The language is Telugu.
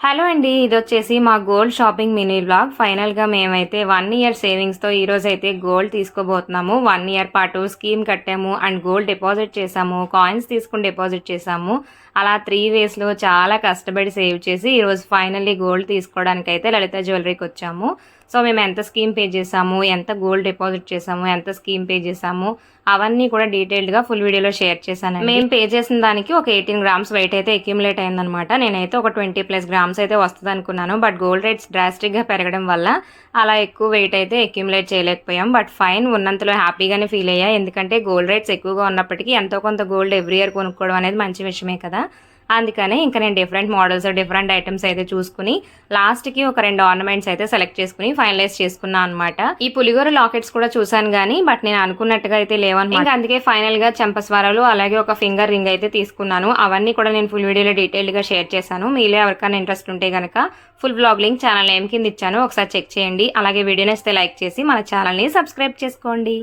హలో అండి ఇది వచ్చేసి మా గోల్డ్ షాపింగ్ మినీ బ్లాగ్. ఫైనల్గా మేమైతే వన్ ఇయర్ సేవింగ్స్తో ఈరోజు అయితే గోల్డ్ తీసుకోబోతున్నాము. వన్ ఇయర్ పాటు స్కీమ్ కట్టాము అండ్ గోల్డ్ డిపాజిట్ చేసాము కాయిన్స్ తీసుకుని డిపాజిట్ చేసాము. అలా త్రీ వేస్లో చాలా కష్టపడి సేవ్ చేసి ఈరోజు ఫైనల్లీ గోల్డ్ తీసుకోవడానికి అయితే లలిత జ్యువెలరీకి వచ్చాము. సో మేము ఎంత స్కీమ్ పే చేసాము ఎంత గోల్డ్ డిపాజిట్ చేసాము ఎంత స్కీమ్ పే చేసాము అవన్నీ కూడా డీటెయిల్డ్గా ఫుల్ వీడియోలో షేర్ చేశాను మేము పే చేసిన దానికి ఒక ఎయిటీన్ గ్రామ్స్ వెయిట్ అయితే అక్యుములేట్ అయిందనమాట నేనైతే ఒక ట్వంటీ ప్లస్ గ్రామ్స్ అయితే వస్తుంది అనుకున్నాను బట్ గోల్డ్ రేట్స్ డ్రాస్టిక్గా పెరగడం వల్ల అలా ఎక్కువ వెయిట్ అయితే అక్యుములేట్ చేయలేకపోయాం. బట్ ఫైన్ ఉన్నంతలో హ్యాపీగానే ఫీల్ అయ్యా. ఎందుకంటే గోల్డ్ రేట్స్ ఎక్కువగా ఉన్నప్పటికీ ఎంతో కొంత గోల్డ్ ఎవ్రీ ఇయర్ కొనుక్కోవడం అనేది మంచి విషయమే కదా. అందుకనే ఇంకా నేను డిఫరెంట్ మోడల్స్ డిఫరెంట్ ఐటమ్స్ అయితే చూసుకుని లాస్ట్కి ఒక రెండు ఆర్నమెంట్స్ అయితే సెలెక్ట్ చేసుకుని ఫైనలైజ్ చేసుకున్నాను అనమాట ఈ పులిగోర లాకెట్స్ కూడా చూసాను కానీ బట్ నేను అనుకున్నట్టుగా అయితే లేవన్నమాట. ఇంకా అందుకే ఫైనల్గా చెంపస్వరాలు అలాగే ఒక ఫింగర్ రింగ్ అయితే తీసుకున్నాను. అవన్నీ కూడా నేను ఫుల్ వీడియోలో డీటెయిల్గా షేర్ చేశాను. మీలో ఎవరికైనా ఇంట్రెస్ట్ ఉంటే కనుక full blog link channel name కింద ఇచ్చాను. ఒకసారి చెక్ చేయండి. అలాగే వీడియో నచ్చితే లైక్ చేసి మన ఛానల్ని సబ్స్క్రైబ్ చేసుకోండి.